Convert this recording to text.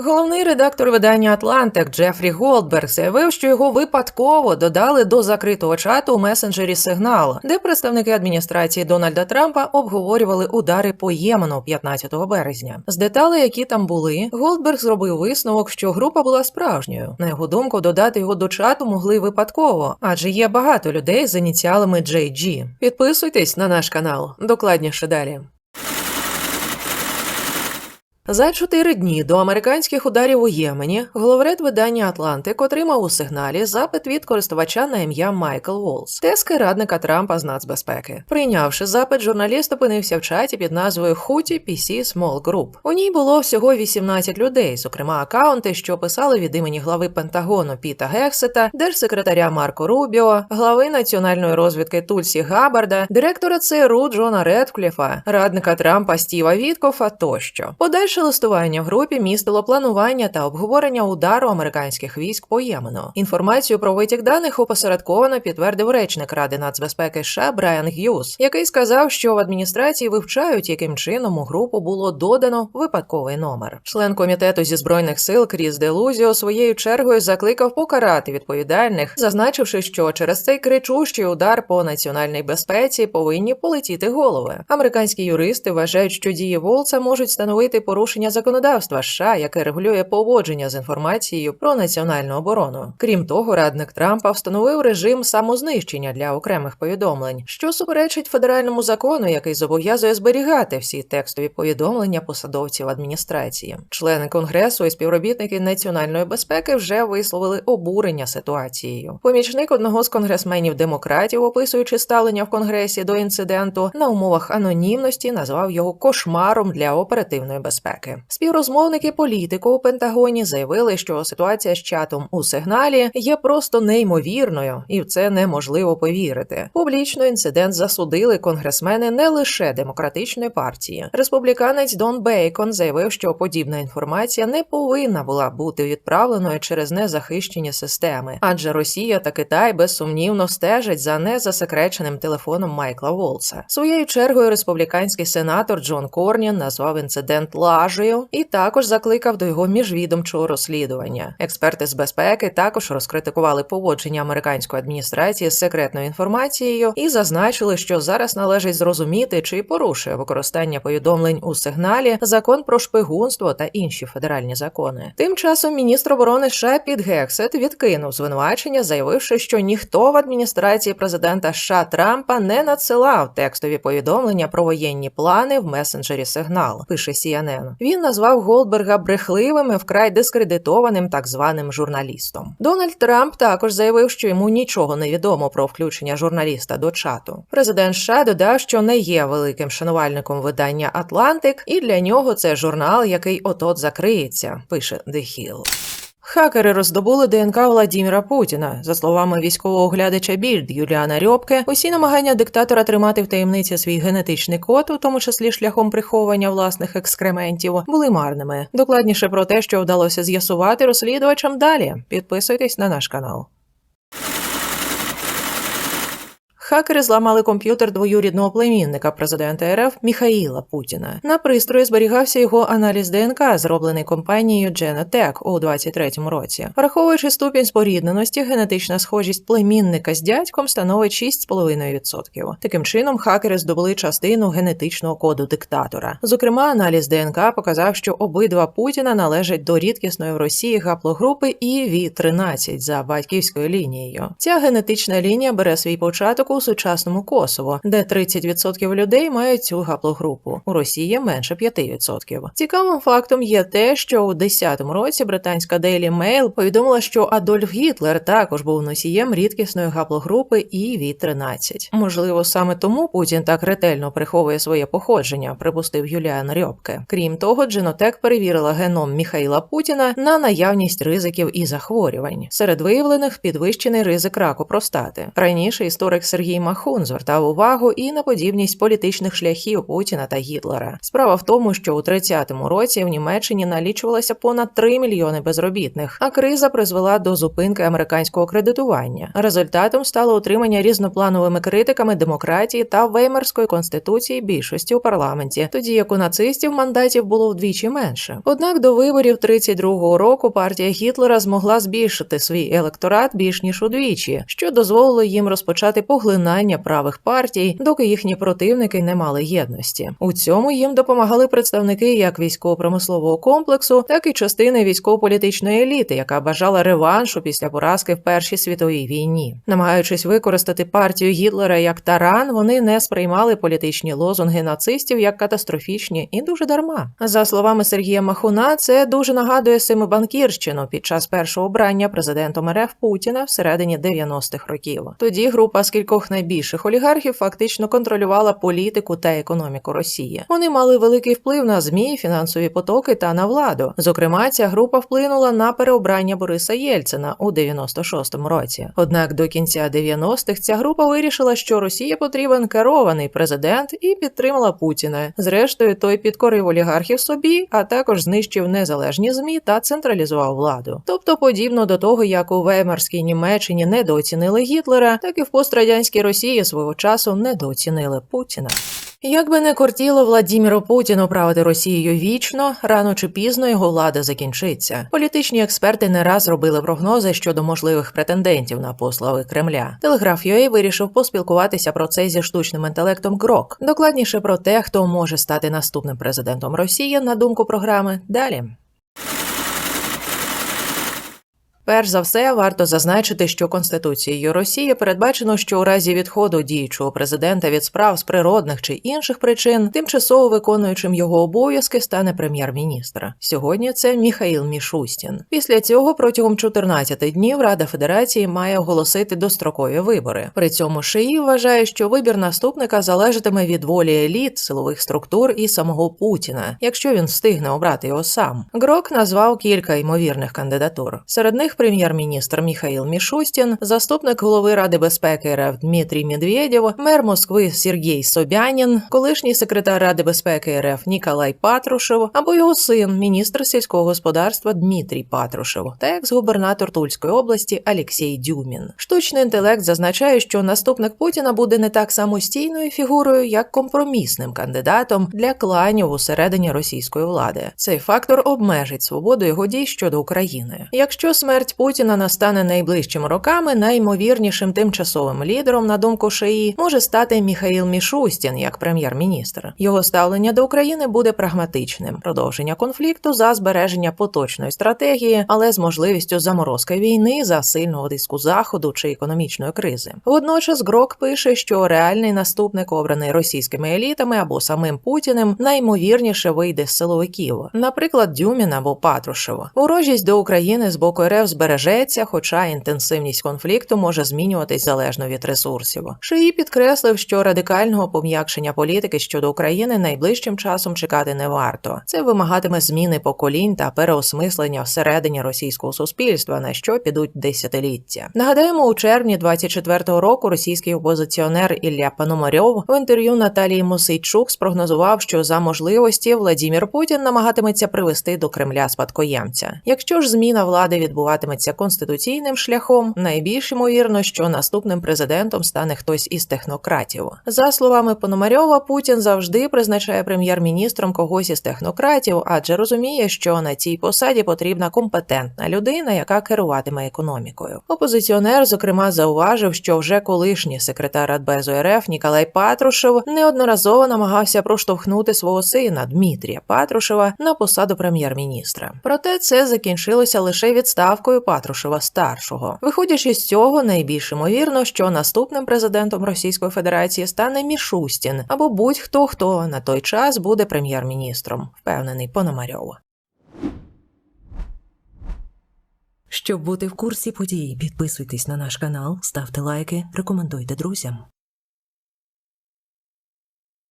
Головний редактор видання Атлантик Джефрі Голдберг заявив, що його випадково додали до закритого чату у месенджері Сигнал, де представники адміністрації Дональда Трампа обговорювали удари по Ємену 15 березня. З деталей, які там були, Голдберг зробив висновок, що група була справжньою. На його думку, додати його до чату могли випадково, адже є багато людей з ініціалами JG. Підписуйтесь на наш канал. Докладніше далі. За чотири дні до американських ударів у Ємені головред видання Атлантик отримав у сигналі запит від користувача на ім'я Майкл Волс, тески радника Трампа з нацбезпеки. Прийнявши запит, журналіст опинився в чаті під назвою Хуті PC Small Group. У ній було всього 18 людей, зокрема акаунти, що писали від імені глави Пентагону Піта Гексета, держсекретаря Марко Рубіо, глави національної розвідки Тульсі Габарда, директора ЦРУ Джона Редкліфа, радника Трампа Стіва Віткофа тощо. Подальше листування в групі містило планування та обговорення удару американських військ по Ємену. Інформацію про витік даних опосередковано підтвердив речник Ради нацбезпеки США Брайан Г'юз, який сказав, що в адміністрації вивчають, яким чином у групу було додано випадковий номер. Член комітету зі збройних сил Кріс Делузіо своєю чергою закликав покарати відповідальних, зазначивши, що через цей кричущий удар по національній безпеці повинні полетіти голови. Американські юристи вважають, що дії Волца можуть становити порушення законодавства США, яке регулює поводження з інформацією про національну оборону. Крім того, радник Трампа встановив режим самознищення для окремих повідомлень, що суперечить федеральному закону, який зобов'язує зберігати всі текстові повідомлення посадовців адміністрації. Члени конгресу і співробітники національної безпеки вже висловили обурення ситуацією. Помічник одного з конгресменів демократів, описуючи ставлення в конгресі до інциденту на умовах анонімності, назвав його кошмаром для оперативної безпеки. Співрозмовники політику у Пентагоні заявили, що ситуація з чатом у сигналі є просто неймовірною, і в це неможливо повірити. Публічно інцидент засудили конгресмени не лише демократичної партії. Республіканець Дон Бейкон заявив, що подібна інформація не повинна була бути відправленою через незахищені системи, адже Росія та Китай безсумнівно стежать за незасекреченим телефоном Майкла Волса. Своєю чергою республіканський сенатор Джон Корнін назвав інцидент лажею і також закликав до його міжвідомчого розслідування. Експерти з безпеки також розкритикували поводження американської адміністрації з секретною інформацією і зазначили, що зараз належить зрозуміти, чи порушує використання повідомлень у сигналі закон про шпигунство та інші федеральні закони. Тим часом міністр оборони США Піт Гексет відкинув звинувачення, заявивши, що ніхто в адміністрації президента США Трампа не надсилав текстові повідомлення про воєнні плани в месенджері Сигнал. Пише CNN. Він назвав Голдберга брехливим і вкрай дискредитованим так званим журналістом. Дональд Трамп також заявив, що йому нічого не відомо про включення журналіста до чату. Президент США додав, що не є великим шанувальником видання Атлантик, і для нього це журнал, який от-от закриється. Пише The Hill. Хакери роздобули ДНК Владіміра Путіна. За словами військового оглядача Більд Юліана Рьобке, усі намагання диктатора тримати в таємниці свій генетичний код, у тому числі шляхом приховування власних екскрементів, були марними. Докладніше про те, що вдалося з'ясувати розслідувачам далі. Підписуйтесь на наш канал. Хакери зламали комп'ютер двоюрідного племінника президента РФ Міхаїла Путіна. На пристрої зберігався його аналіз ДНК, зроблений компанією Genotech у 23-му році. Враховуючи ступінь спорідненості, генетична схожість племінника з дядьком становить 6,5%. Таким чином, хакери здобули частину генетичного коду диктатора. Зокрема, аналіз ДНК показав, що обидва Путіна належать до рідкісної в Росії гаплогрупи ІВ-13 за батьківською лінією. Ця генетична лінія бере свій початок у сучасному Косово, де 30% людей мають цю гаплогрупу. У Росії менше 5%. Цікавим фактом є те, що у 10-му році британська Daily Mail повідомила, що Адольф Гітлер також був носієм рідкісної гаплогрупи ІВ-13. Можливо, саме тому Путін так ретельно приховує своє походження, припустив Юліан Рьобке. Крім того, Дженотек перевірила геном Міхаїла Путіна на наявність ризиків і захворювань. Серед виявлених підвищений ризик раку простати. Раніше історик Сергій Сергій Махун звертав увагу і на подібність політичних шляхів Путіна та Гітлера. Справа в тому, що у 30-му році в Німеччині налічувалося понад 3 мільйони безробітних, а криза призвела до зупинки американського кредитування. Результатом стало утримання різноплановими критиками демократії та веймарської конституції більшості у парламенті, тоді як у нацистів мандатів було вдвічі менше. Однак до виборів 32-го року партія Гітлера змогла збільшити свій електорат більш ніж удвічі, що дозволило їм розпочати поглинання правих партій, доки їхні противники не мали єдності. У цьому їм допомагали представники як військово-промислового комплексу, так і частини військово-політичної еліти, яка бажала реваншу після поразки в Першій світовій війні. Намагаючись використати партію Гітлера як таран, вони не сприймали політичні лозунги нацистів як катастрофічні і дуже дарма. За словами Сергія Махуна, це дуже нагадує семибанкірщину під час першого обрання президентом РФ Путіна всередині 90-х років. Тоді група з кількох найбільших олігархів фактично контролювала політику та економіку Росії. Вони мали великий вплив на змі, фінансові потоки та на владу. Зокрема, ця група вплинула на переобрання Бориса Єльцина у 96-му році. Однак до кінця 90-х ця група вирішила, що Росія потрібен керований президент і підтримала Путіна. Зрештою, той підкорив олігархів собі, а також знищив незалежні змі та централізував владу. Тобто, подібно до того, як у Веймарській Німеччині недооцінили Гітлера, так і в пострадянській Росії свого часу недооцінили Путіна. Як би не кортіло Владіміру Путіну правити Росією вічно, рано чи пізно його влада закінчиться. Політичні експерти не раз робили прогнози щодо можливих претендентів на послави Кремля. Телеграф UA вирішив поспілкуватися про це зі штучним інтелектом Грок. Докладніше про те, хто може стати наступним президентом Росії, на думку програми. Далі. Перш за все, варто зазначити, що Конституцією Росії передбачено, що у разі відходу діючого президента від справ з природних чи інших причин, тимчасово виконуючим його обов'язки стане прем'єр-міністр. Сьогодні це Міхаїл Мішустін. Після цього протягом 14 днів Рада Федерації має оголосити дострокові вибори. При цьому Шиї вважає, що вибір наступника залежатиме від волі еліт, силових структур і самого Путіна, якщо він встигне обрати його сам. Грок назвав кілька ймовірних кандидатур. Серед них прем'єр-міністр Міхаїл Мішустін, заступник голови Ради безпеки РФ Дмитрій Медведєв, мер Москви Сергій Собянін, колишній секретар Ради безпеки РФ Ніколай Патрушев або його син, міністр сільського господарства Дмитрій Патрушев та екс-губернатор Тульської області Алексій Дюмін. Штучний інтелект зазначає, що наступник Путіна буде не так самостійною фігурою, як компромісним кандидатом для кланів усередині російської влади. Цей фактор обмежить свободу його дій щодо України. Якщо смерть Путіна настане найближчими роками, найімовірнішим тимчасовим лідером, на думку Шиї, може стати Міхаїл Мішустін як прем'єр-міністр. Його ставлення до України буде прагматичним: продовження конфлікту за збереження поточної стратегії, але з можливістю заморозки війни за сильного тиску заходу чи економічної кризи. Водночас Грок пише, що реальний наступник, обраний російськими елітами або самим Путіним, найімовірніше вийде з силовиків, наприклад, Дюмін або Патрушева. Ворожість до України з боку РФ збережеться, хоча інтенсивність конфлікту може змінюватись залежно від ресурсів. Шиї підкреслив, що радикального пом'якшення політики щодо України найближчим часом чекати не варто. Це вимагатиме зміни поколінь та переосмислення всередині російського суспільства, на що підуть десятиліття. Нагадаємо, у червні 24-го року російський опозиціонер Ілля Пономарьов в інтерв'ю Наталії Мосейчук спрогнозував, що за можливості Владімір Путін намагатиметься привести до Кремля спадкоємця. Якщо ж зміна влади відбуватиметься конституційним шляхом, найбільш ймовірно, що наступним президентом стане хтось із технократів. За словами Пономарьова, Путін завжди призначає прем'єр-міністром когось із технократів, адже розуміє, що на цій посаді потрібна компетентна людина, яка керуватиме економікою. Опозиціонер, зокрема, зауважив, що вже колишній секретар Радбезу РФ Ніколай Патрушев неодноразово намагався проштовхнути свого сина Дмитрія Патрушева на посаду прем'єр-міністра. Проте це закінчилося лише відставкою Патрушева старшого. Виходячи з цього, найбільш ймовірно, що наступним президентом Російської Федерації стане Мішустін або будь-хто хто на той час буде прем'єр-міністром, впевнений Пономарьов. Щоб бути в курсі подій, підписуйтесь на наш канал, ставте лайки, рекомендуйте друзям.